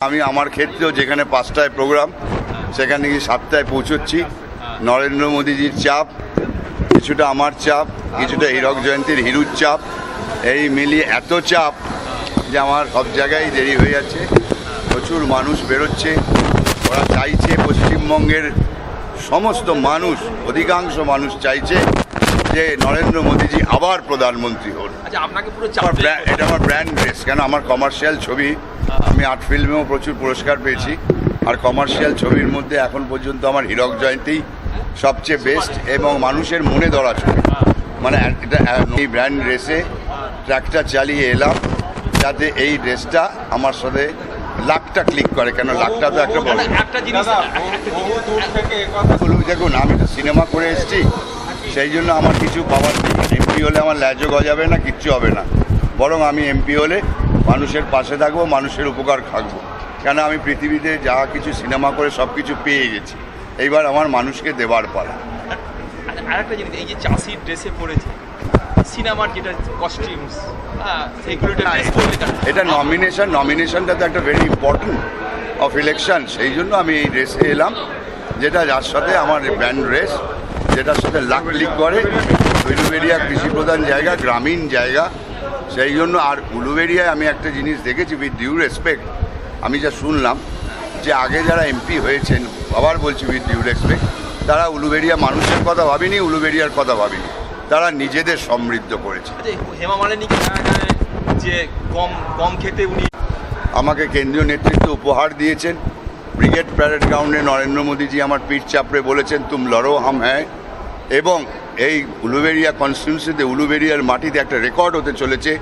আমি আমার ক্ষেত্রেও যেখানে পাঁচটায় প্রোগ্রাম সেখানে গিয়ে সাতটায় পৌঁছচ্ছি। নরেন্দ্র মোদীজির চাপ, কিছুটা আমার চাপ, কিছুটা হীরক জয়ন্তীর হিরুর চাপ, এই মিলিয়ে এত চাপ যে আমার সব জায়গায় দেরি হয়ে যাচ্ছে। প্রচুর মানুষ বেরোচ্ছে, ওরা চাইছে পশ্চিমবঙ্গের সমস্ত মানুষ, অধিকাংশ মানুষ চাইছে যে নরেন্দ্র মোদীজি আবার প্রধানমন্ত্রী হন। আচ্ছা আপনাকে পুরো আমার এটা আমার ব্র্যান্ড ড্রেস কেন? আমার কমার্শিয়াল ছবি। আমি আর্ট ফিল্মেও প্রচুর পুরস্কার পেয়েছি। আর কমার্শিয়াল ছবির মধ্যে এখন পর্যন্ত আমার হীরক জয়ন্তী সবচেয়ে বেস্ট এবং মানুষের মনে ধরা ছবি। মানে এটা এই ব্র্যান্ড ড্রেসে ট্র্যাকটা চালিয়ে এলাম যাতে এই ড্রেসটা আমার সাথে লাখটা ক্লিক করে। কেন? লাখটা তো একটা বড় একটা জিনিস বলুন দেখুন আমি তো সিনেমা করে এসেছি। সেই জন্য আমার কিছু পাওয়ার এমপি হলে আমার ল্যাজও গজাবে না কিচ্ছু হবে না। বরং আমি এমপি হলে মানুষের পাশে থাকব মানুষের উপকার থাকব কেন আমি পৃথিবীতে যা কিছু সিনেমা করে সব কিছু পেয়ে গেছি। এইবার আমার মানুষকে দেবার পালা। আরেকটা জিনিস এই যে চাষির ড্রেসে পড়েছে সিনেমার যেটা কস্টিউমস হ্যাঁ এটা- এটা নমিনেশন নমিনেশনটা তো একটা ভেরি ইম্পর্টেন্ট অফ ইলেকশন সেই জন্য আমি এই ড্রেসে এলাম যেটা যার সাথে আমার ব্যান্ড ড্রেস যেটার সাথে লাখ লিক করে উলুবেরিয়া কৃষিপ্রধান জায়গা গ্রামীণ জায়গা। সেই জন্য আর উলুবেরিয়ায় আমি একটা জিনিস দেখেছি উইথ ডিউ রেসপেক্ট আমি যা শুনলাম যে আগে যারা এমপি হয়েছেন আবার বলছি উইথ ডিউ রেসপেক্ট তারা উলুবেরিয়া মানুষের কথা ভাবেনি উলুবেরিয়ার কথা ভাবেনি। তারা নিজেদের সমৃদ্ধ করেছে। আচ্ছা, হেমা যে কম কম খেতে উনি আমাকে কেন্দ্রীয় নেতৃত্ব উপহার দিয়েছেন। ব্রিগেড প্যারেড গ্রাউন্ডে নরেন্দ্র মোদীজি আমার পিঠ চাপড়ে বলেছেন তুম লড়ো হাম হ্যাঁ এবং এই উলুবেরিয়া কনস্টিটিউন্সিতে উলুবেরিয়ার মাটিতে একটা রেকর্ড হতে চলেছে।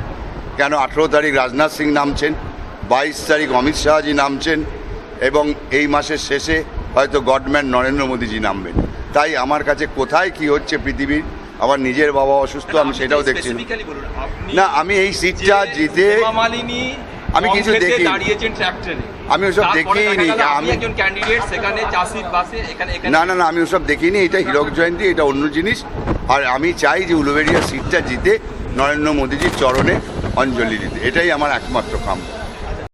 কেন? আঠেরো তারিখ রাজনাথ সিং নামছেন বাইশ তারিখ অমিত শাহজি নামছেন এবং এই মাসের শেষে হয়তো গডম্যান নরেন্দ্র মোদীজি নামবেন। তাই আমার কাছে কোথায় কি হচ্ছে পৃথিবীর? আমার নিজের বাবা অসুস্থ আমি সেটাও দেখছি না। আমি এই সিটটা জিতে আমি কিছু দেখি দাঁড়িয়েছেন ট্র্যাক্টরে আমি ওসব দেখিনি। আমি একজন ক্যান্ডিডেট সেখানে চাষির বাসে এখানে এখানে না না না আমি ওসব দেখিনি। এটা হীরক জয়ন্তী এটা অন্য জিনিস। আর আমি চাই যে উলুবেরিয়া সিটটা জিতে নরেন্দ্র মোদীজির চরণে অঞ্জলি দিতে। এটাই আমার একমাত্র কাম